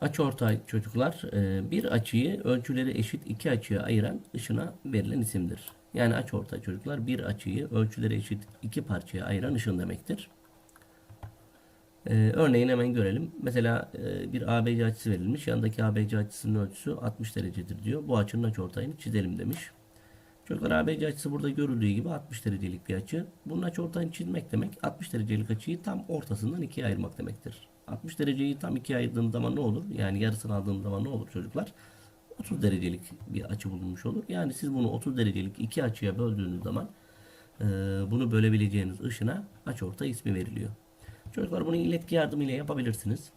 Açıortay çocuklar e, bir açıyı ölçüleri eşit iki açıya ayıran ışına verilen isimdir. Yani açıortay çocuklar bir açıyı ölçüleri eşit iki parçaya ayıran ışın demektir. E, örneğin hemen görelim. Mesela e, bir ABC açısı verilmiş. Yanındaki ABC açısının ölçüsü 60 derecedir diyor. Bu açının açıortayını çizelim demiş. Çocuklar ABC açısı burada görüldüğü gibi 60 derecelik bir açı. Bunun açıortayını çizmek demek 60 derecelik açıyı tam ortasından ikiye ayırmak demektir. 60 dereceyi tam ikiye ayırdığım zaman ne olur? Yani yarısını aldığım zaman ne olur çocuklar? 30 derecelik bir açı bulunmuş olur. Yani siz bunu 30 derecelik iki açıya böldüğünüz zaman e, bunu bölebileceğiniz ışına açıortay ismi veriliyor. Çocuklar bunu iletki yardımıyla yapabilirsiniz.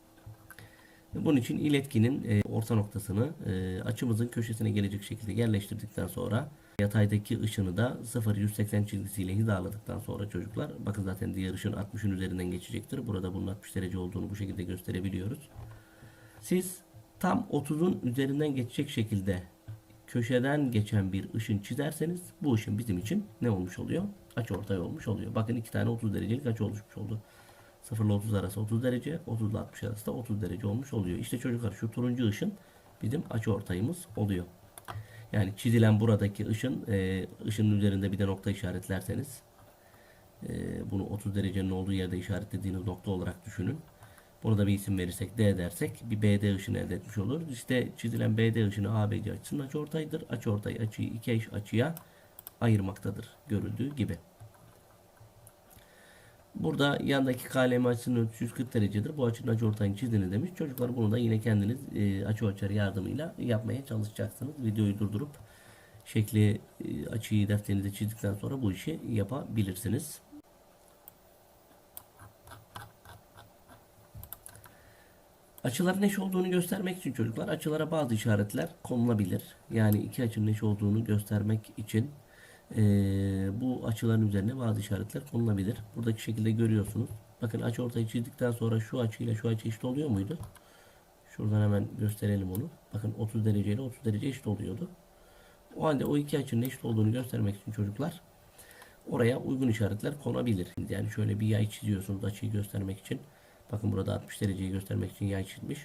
Bunun için iletkinin e, orta noktasını e, açımızın köşesine gelecek şekilde yerleştirdikten sonra yataydaki ışını da 0-180 çizgisiyle hizaladıktan sonra çocuklar bakın zaten diğer ışın 60'ın üzerinden geçecektir. Burada bunun 60 derece olduğunu bu şekilde gösterebiliyoruz. Siz tam 30'un üzerinden geçecek şekilde köşeden geçen bir ışın çizerseniz bu ışın bizim için ne olmuş oluyor? Açıortay olmuş oluyor. Bakın iki tane 30 derecelik açı oluşmuş oldu. 0 ile 30 arası 30 derece, 30 ile 60 arası da 30 derece olmuş oluyor. İşte çocuklar şu turuncu ışın bizim açıortayımız oluyor. Yani çizilen buradaki ışın, e, ışının üzerinde bir de nokta işaretlerseniz e, bunu 30 derecenin olduğu yerde işaretlediğiniz nokta olarak düşünün. Bunu da bir isim verirsek D dersek bir BD ışını elde etmiş oluruz. İşte çizilen BD ışını ABC açısının açıortaydır. Açıortay açıyı iki eş açıya ayırmaktadır görüldüğü gibi. Burada yandaki KLM açısının ölçüsü 140 derecedir. Bu açının açıortayını çizdiğini demiş. Çocuklar bunu da yine kendiniz e, açı ölçer yardımıyla yapmaya çalışacaksınız. Videoyu durdurup şekli e, açıyı defterinize çizdikten sonra bu işi yapabilirsiniz. Açıların eş olduğunu göstermek için çocuklar açılara bazı işaretler konulabilir. Yani iki açının eş olduğunu göstermek için e, bu açıların üzerine bazı işaretler konulabilir. Buradaki şekilde görüyorsunuz. Bakın açı ortayı çizdikten sonra şu açıyla şu açı eşit oluyor muydu? Şuradan hemen gösterelim onu. Bakın 30 derece ile 30 derece eşit oluyordu. O halde o iki açının eşit olduğunu göstermek için çocuklar oraya uygun işaretler konabilir. Yani şöyle bir yay çiziyorsunuz açıyı göstermek için. Bakın burada 60 dereceyi göstermek için yay çizmiş.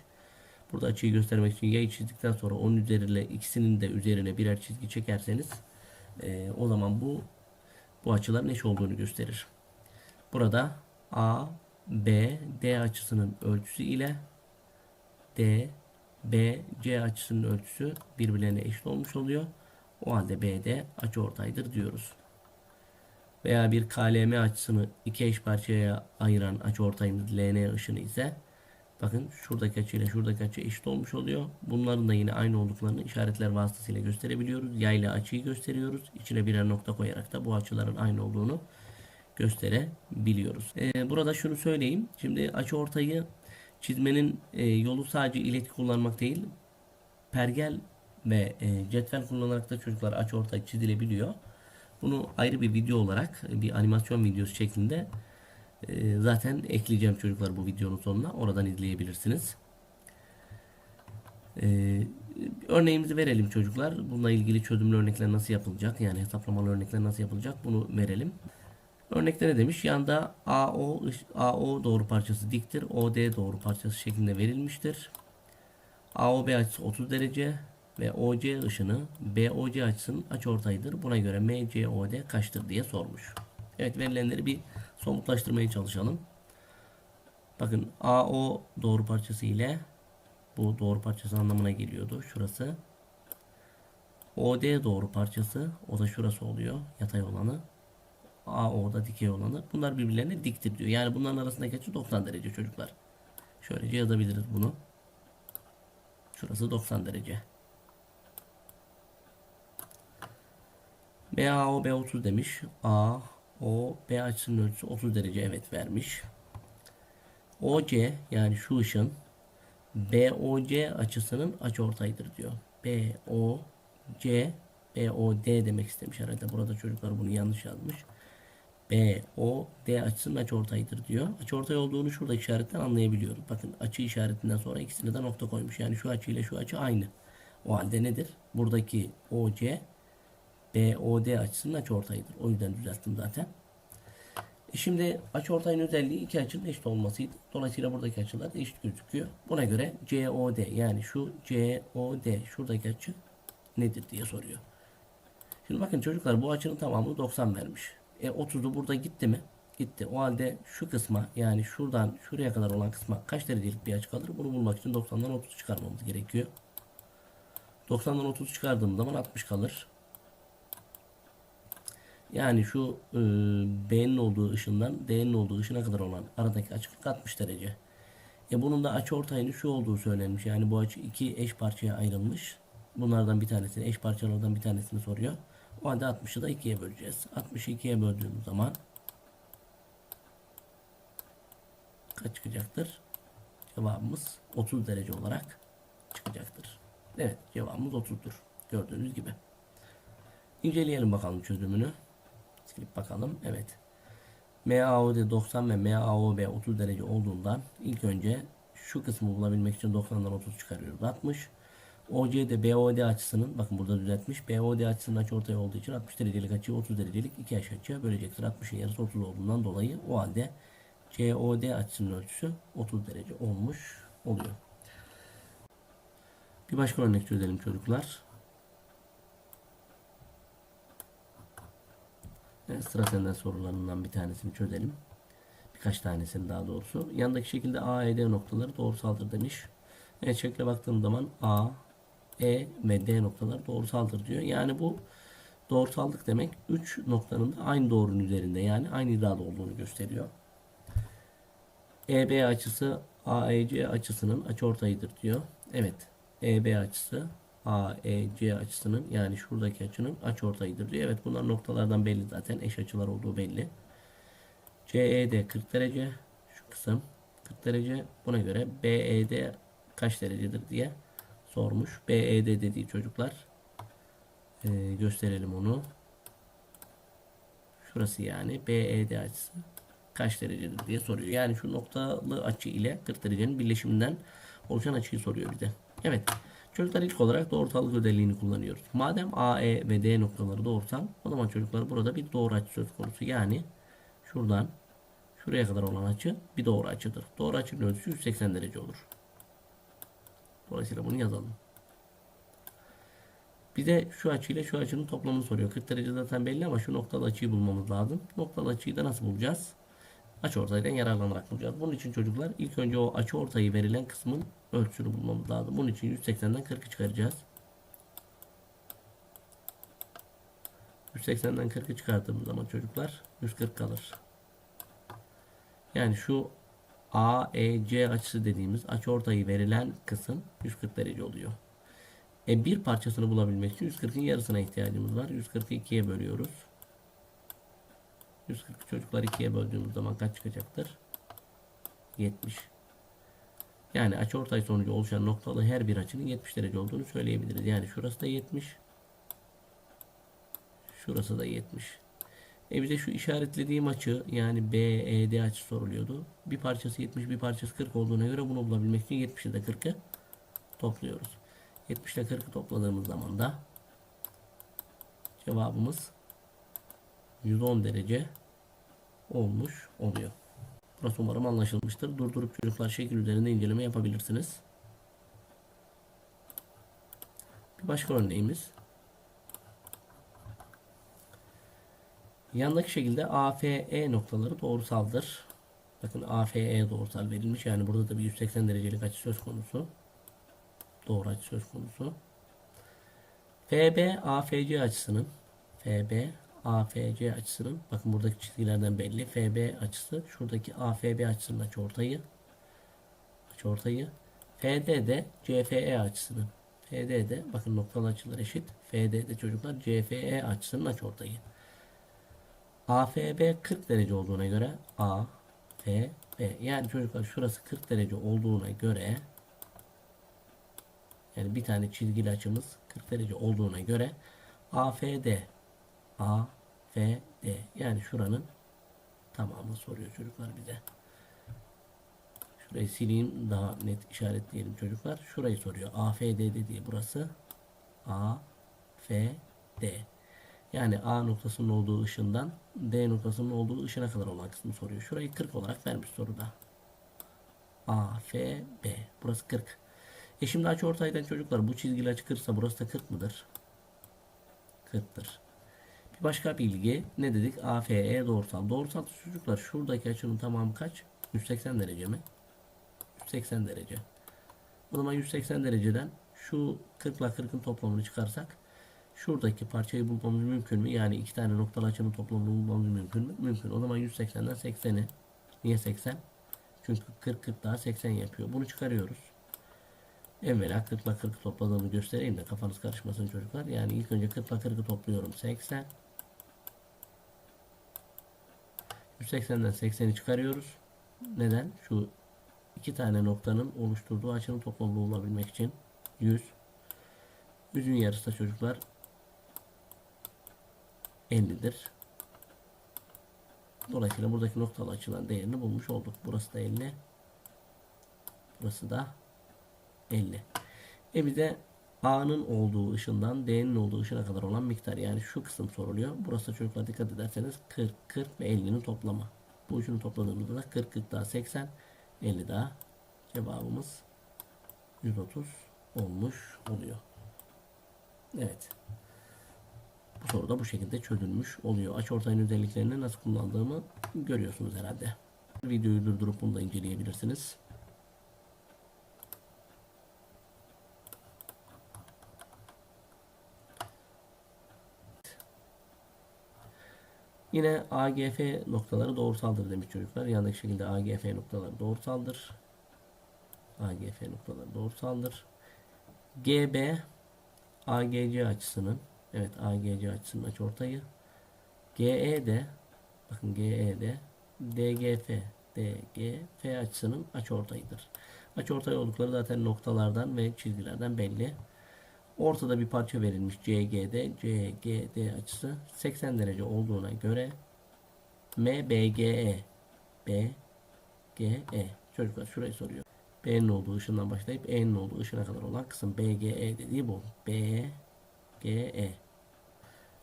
Burada açıyı göstermek için yay çizdikten sonra onun üzerine ikisinin de üzerine birer çizgi çekerseniz e, o zaman bu bu açıların eş olduğunu gösterir. Burada A, B, D açısının ölçüsü ile D, B, C açısının ölçüsü birbirlerine eşit olmuş oluyor. O halde BD açıortaydır diyoruz. Veya bir KLM açısını iki eş parçaya ayıran açıortayımız LN ışını ise bakın şuradaki açı ile şuradaki açı eşit olmuş oluyor. Bunların da yine aynı olduklarını işaretler vasıtasıyla gösterebiliyoruz. Yay ile açıyı gösteriyoruz. İçine birer nokta koyarak da bu açıların aynı olduğunu gösterebiliyoruz. Ee, burada şunu söyleyeyim. Şimdi açı ortayı çizmenin e, yolu sadece iletki kullanmak değil. Pergel ve e, cetvel kullanarak da çocuklar açı ortay çizilebiliyor. Bunu ayrı bir video olarak bir animasyon videosu şeklinde e, zaten ekleyeceğim çocuklar bu videonun sonuna. Oradan izleyebilirsiniz. E, örneğimizi verelim çocuklar. Bununla ilgili çözümlü örnekler nasıl yapılacak? Yani hesaplamalı örnekler nasıl yapılacak? Bunu verelim. Örnekte ne demiş? Yanda AO, AO doğru parçası diktir. OD doğru parçası şeklinde verilmiştir. AOB açısı 30 derece ve OC ışını BOC açısının açıortayıdır. Buna göre MCOD kaçtır diye sormuş. Evet verilenleri bir somutlaştırmaya çalışalım. Bakın AO doğru parçası ile bu doğru parçası anlamına geliyordu. Şurası. OD doğru parçası. O da şurası oluyor. Yatay olanı. AO'da dikey olanı. Bunlar birbirlerine diktir diyor. Yani bunların arasındaki açı 90 derece çocuklar. Şöylece yazabiliriz bunu. Şurası 90 derece. BAO B 30 demiş. A O B açısının ölçüsü 30 derece evet vermiş. OC yani şu ışın BOC açısının açıortayıdır diyor. BOC BOD demek istemiş herhalde. Burada çocuklar bunu yanlış yazmış. BOD açısının açıortayıdır diyor. Açıortay olduğunu şurada işaretten anlayabiliyoruz. Bakın açı işaretinden sonra ikisine de nokta koymuş. Yani şu açı ile şu açı aynı. O halde nedir? Buradaki OC BOD açısının açıortayıdır. O yüzden düzelttim zaten. E Şimdi açıortayın özelliği iki açının eşit olmasıydı. Dolayısıyla buradaki açılar eşit gözüküyor. Buna göre COD yani şu COD şuradaki açı nedir diye soruyor. Şimdi bakın çocuklar bu açının tamamını 90 vermiş. E 30'u burada gitti mi? Gitti. O halde şu kısma yani şuradan şuraya kadar olan kısma kaç derecelik bir açı kalır? Bunu bulmak için 90'dan 30 çıkarmamız gerekiyor. 90'dan 30 çıkardığım zaman 60 kalır. Yani şu e, B'nin olduğu ışından D'nin olduğu ışına kadar olan aradaki açıklık 60 derece. E bunun da açı ortayının şu olduğu söylenmiş. Yani bu açı iki eş parçaya ayrılmış. Bunlardan bir tanesini eş parçalardan bir tanesini soruyor. O halde 60'ı da 2'ye böleceğiz. 60'ı 2'ye böldüğümüz zaman kaç çıkacaktır? Cevabımız 30 derece olarak çıkacaktır. Evet cevabımız 30'dur. Gördüğünüz gibi. İnceleyelim bakalım çözümünü. Silip bakalım. Evet. MAOD 90 ve MAOB 30 derece olduğundan ilk önce şu kısmı bulabilmek için 90'dan 30 çıkarıyoruz. 60. OCD BOD açısının bakın burada düzeltmiş. BOD açısının açıortay olduğu için 60 derecelik açıyı 30 derecelik iki yaş açıya bölecektir. 60'ın yarısı 30 olduğundan dolayı o halde COD açısının ölçüsü 30 derece olmuş oluyor. Bir başka örnek çözelim çocuklar. Evet, sıra senden sorularından bir tanesini çözelim. Birkaç tanesini daha doğrusu. Yandaki şekilde A, E, D noktaları doğrusaldır demiş. Evet şekle baktığım zaman A, E ve D noktaları doğrusaldır diyor. Yani bu doğrusallık demek 3 noktanın da aynı doğrunun üzerinde yani aynı hizada olduğunu gösteriyor. EB açısı AEC açısının açıortayıdır diyor. Evet. EB açısı AEC açısının yani şuradaki açının açıortayıdır diyor. Evet bunlar noktalardan belli zaten. Eş açılar olduğu belli. CED 40 derece. Şu kısım 40 derece. Buna göre BED kaç derecedir diye sormuş. BED dediği çocuklar ee, gösterelim onu. Şurası yani BED açısı kaç derecedir diye soruyor. Yani şu noktalı açı ile 40 derecenin birleşiminden oluşan açıyı soruyor bize. Evet. Çocuklar ilk olarak doğrusallık özelliğini kullanıyoruz. Madem A, E ve D noktaları doğrusal o zaman çocuklar burada bir doğru açı söz konusu. Yani şuradan şuraya kadar olan açı bir doğru açıdır. Doğru açının ölçüsü 180 derece olur. Dolayısıyla bunu yazalım. Bize şu açıyla şu açının toplamını soruyor. 40 derece zaten belli ama şu noktalı açıyı bulmamız lazım. Noktalı açıyı da nasıl bulacağız? Açıortaydan yararlanarak bulacağız. Bunun için çocuklar ilk önce o açıortayı verilen kısmın ölçüsünü bulmamız lazım. Bunun için 180'den 40'ı çıkaracağız. 180'den 40'ı çıkarttığımız zaman çocuklar 140 kalır. Yani şu AEC açısı dediğimiz açıortayı verilen kısım 140 derece oluyor. E bir parçasını bulabilmek için 140'ın yarısına ihtiyacımız var. 140'ı 2'ye bölüyoruz. 140 çocuklar 2'ye böldüğümüz zaman kaç çıkacaktır? 70. Yani açıortay sonucu oluşan noktalı her bir açının 70 derece olduğunu söyleyebiliriz. Yani şurası da 70. Şurası da 70. E bize şu işaretlediğim açı yani BED açı soruluyordu. Bir parçası 70 bir parçası 40 olduğuna göre bunu bulabilmek için 70'i de 40'ı topluyoruz. 70 ile 40'ı topladığımız zaman da cevabımız 110 derece olmuş oluyor. Burası umarım anlaşılmıştır. Durdurup çocuklar şekil üzerinde inceleme yapabilirsiniz. Bir başka örneğimiz. Yandaki şekilde AFE noktaları doğrusaldır. Bakın AFE doğrusal verilmiş. Yani burada da bir 180 derecelik açı söz konusu. Doğru açı söz konusu. FB AFC açısının FB AFC açısının bakın buradaki çizgilerden belli. FB açısı şuradaki AFB açısının açıortayı açıortayı FD de CFE açısının FD de bakın noktalı açılar eşit. FD de çocuklar CFE açısının açıortayı. AFB 40 derece olduğuna göre AFB yani çocuklar şurası 40 derece olduğuna göre yani bir tane çizgili açımız 40 derece olduğuna göre AFD AFD yani şuranın tamamını soruyor çocuklar bize. Şurayı sileyim daha net işaretleyelim çocuklar. Şurayı soruyor. AFD dediği burası AFD. Yani A noktasının olduğu ışından D noktasının olduğu ışına kadar olan kısmı soruyor. Şurayı 40 olarak vermiş soruda. A, F, B. Burası 40. E şimdi açı ortaydan çocuklar bu çizgili açı 40 burası da 40 mıdır? 40'tır. Başka bilgi ne dedik? AFE doğrusal. Doğrusal çocuklar şuradaki açının tamamı kaç? 180 derece mi? 180 derece. O zaman 180 dereceden şu 40 ile 40'ın toplamını çıkarsak şuradaki parçayı bulmamız mümkün mü? Yani iki tane noktalı açının toplamını bulmamız mümkün mü? Mümkün. O zaman 180'den 80'i. Niye 80? Çünkü 40 40 daha 80 yapıyor. Bunu çıkarıyoruz. Evvela 40 ile 40'ı topladığımı göstereyim de kafanız karışmasın çocuklar. Yani ilk önce 40 ile 40'ı topluyorum. 80. 180'den 80'i çıkarıyoruz. Neden? Şu iki tane noktanın oluşturduğu açının toplamını bulabilmek için 100. 100'ün yarısı da çocuklar 50'dir. Dolayısıyla buradaki noktalı açılan değerini bulmuş olduk. Burası da 50. Burası da 50. E bize A'nın olduğu ışından D'nin olduğu ışına kadar olan miktar yani şu kısım soruluyor. Burası da çocuklar dikkat ederseniz 40, 40 ve 50'nin toplamı. Bu üçünü topladığımızda da 40, 40 daha 80, 50 daha cevabımız 130 olmuş oluyor. Evet. Bu soru da bu şekilde çözülmüş oluyor. Açıortayın özelliklerini nasıl kullandığımı görüyorsunuz herhalde. Videoyu durdurup bunu da inceleyebilirsiniz. Yine AGF noktaları doğrusaldır demiş çocuklar. Yandaki şekilde AGF noktaları doğrusaldır. AGF noktaları doğrusaldır. GB AGC açısının evet AGC açısının açıortayı. GE de bakın GE de DGF DGF açısının açıortayıdır. Açıortay oldukları zaten noktalardan ve çizgilerden belli. Ortada bir parça verilmiş CG'de CGD açısı 80 derece olduğuna göre MBGE BGE çocuklar şurayı soruyor. B'nin olduğu ışından başlayıp E'nin olduğu ışına kadar olan kısım BGE dediği bu. BGE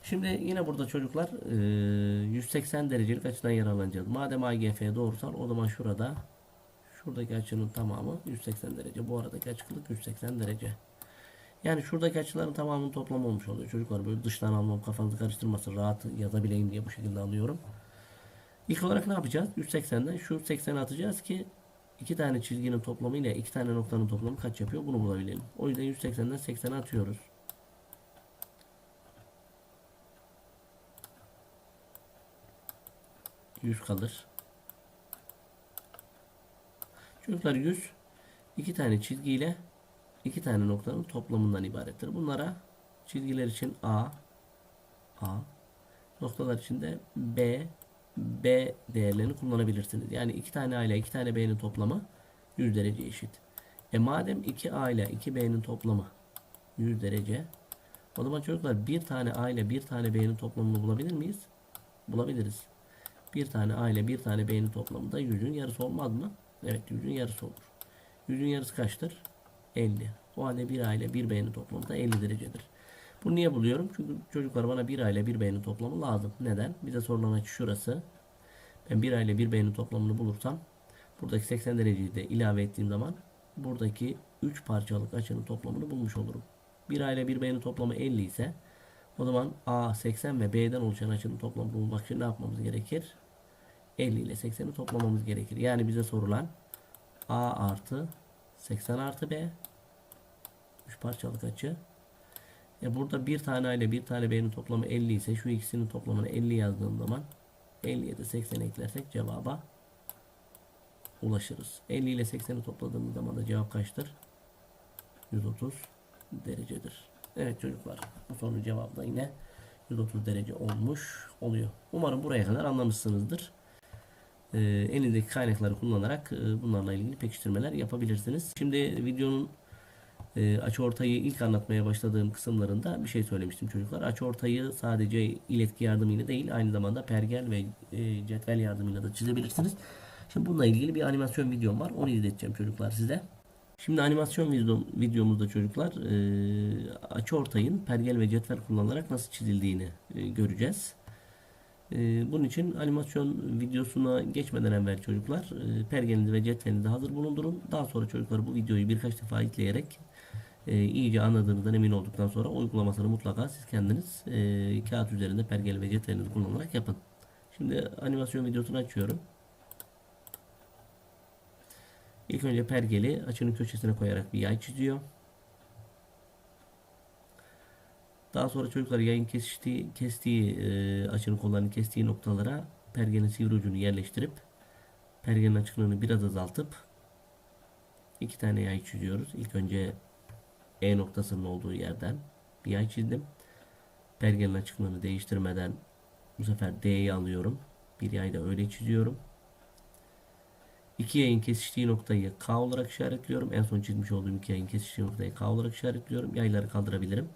Şimdi yine burada çocuklar 180 derecelik açıdan yararlanacağız. Madem AGF doğrusal o zaman şurada şuradaki açının tamamı 180 derece. Bu aradaki açıklık 180 derece. Yani şuradaki açıların tamamının toplamı olmuş oluyor. Çocuklar böyle dıştan almam kafanızı karıştırmasın. Rahat yazabileyim diye bu şekilde alıyorum. İlk olarak ne yapacağız? 180'den şu 80'i atacağız ki iki tane çizginin toplamı ile iki tane noktanın toplamı kaç yapıyor? Bunu bulabilelim. O yüzden 180'den 80'e atıyoruz. Yüz kalır. Çocuklar 100 iki tane çizgiyle iki tane noktanın toplamından ibarettir. Bunlara çizgiler için A, A, noktalar için de B, B değerlerini kullanabilirsiniz. Yani iki tane A ile iki tane B'nin toplamı 100 derece eşit. E madem 2A ile 2B'nin toplamı 100 derece o zaman çocuklar bir tane A ile bir tane B'nin toplamını bulabilir miyiz? Bulabiliriz. Bir tane A ile bir tane B'nin toplamı da 100'ün yarısı olmaz mı? Evet 100'ün yarısı olur. 100'ün yarısı kaçtır? 50. O halde 1 A ile 1 B'nin toplamı da 50 derecedir. Bunu niye buluyorum? Çünkü çocuklar bana 1 A ile 1 B'nin toplamı lazım. Neden? Bize sorulan açı şurası. Ben 1 A ile 1 B'nin toplamını bulursam buradaki 80 dereceyi de ilave ettiğim zaman buradaki 3 parçalık açının toplamını bulmuş olurum. 1 A ile 1 B'nin toplamı 50 ise o zaman A 80 ve B'den oluşan açının toplamını bulmak için ne yapmamız gerekir? 50 ile 80'i toplamamız gerekir. Yani bize sorulan A artı 80 artı B 3 parçalık açı. E burada bir tane A ile bir tane B'nin toplamı 50 ise şu ikisinin toplamını 50 yazdığım zaman 50'ye de 80 eklersek cevaba ulaşırız. 50 ile 80'i topladığımız zaman da cevap kaçtır? 130 derecedir. Evet çocuklar bu sorunun cevabı da yine 130 derece olmuş oluyor. Umarım buraya kadar anlamışsınızdır. Ee, elindeki kaynakları kullanarak e, bunlarla ilgili pekiştirmeler yapabilirsiniz. Şimdi videonun e, açıortayı ilk anlatmaya başladığım kısımlarında bir şey söylemiştim çocuklar. Açıortayı sadece iletki yardımıyla değil aynı zamanda pergel ve e, cetvel yardımıyla da çizebilirsiniz. Şimdi bununla ilgili bir animasyon videom var. Onu izleteceğim çocuklar size. Şimdi animasyon video, videomuzda çocuklar e, açıortayın pergel ve cetvel kullanılarak nasıl çizildiğini e, göreceğiz. E, bunun için animasyon videosuna geçmeden evvel çocuklar e, pergelinizi ve cetvelinizi hazır bulundurun. Daha sonra çocuklar bu videoyu birkaç defa izleyerek e, iyice anladığınızdan emin olduktan sonra uygulamasını mutlaka siz kendiniz e, kağıt üzerinde pergel ve cetvelinizi kullanarak yapın. Şimdi animasyon videosunu açıyorum. İlk önce pergeli açının köşesine koyarak bir yay çiziyor. Daha sonra çocuklar yayın kesiştiği, kestiği e, açının kollarını kestiği noktalara pergenin sivri ucunu yerleştirip pergenin açıklığını biraz azaltıp iki tane yay çiziyoruz. İlk önce E noktasının olduğu yerden bir yay çizdim. Pergenin açıklığını değiştirmeden bu sefer D'yi alıyorum. Bir yay da öyle çiziyorum. İki yayın kesiştiği noktayı K olarak işaretliyorum. En son çizmiş olduğum iki yayın kesiştiği noktayı K olarak işaretliyorum. Yayları kaldırabilirim.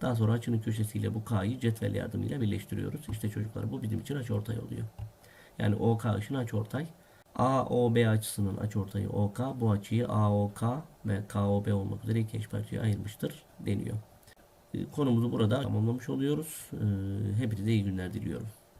Daha sonra açının köşesiyle bu K'yı cetvel yardımıyla birleştiriyoruz. İşte çocuklar bu bizim için açıortay oluyor. Yani OK ışını açıortay. AOB açısının açıortayı OK. Bu açıyı AOK ve KOB olmak üzere iki eş parçaya ayırmıştır deniyor. Konumuzu burada tamamlamış oluyoruz. Hepinize iyi günler diliyorum.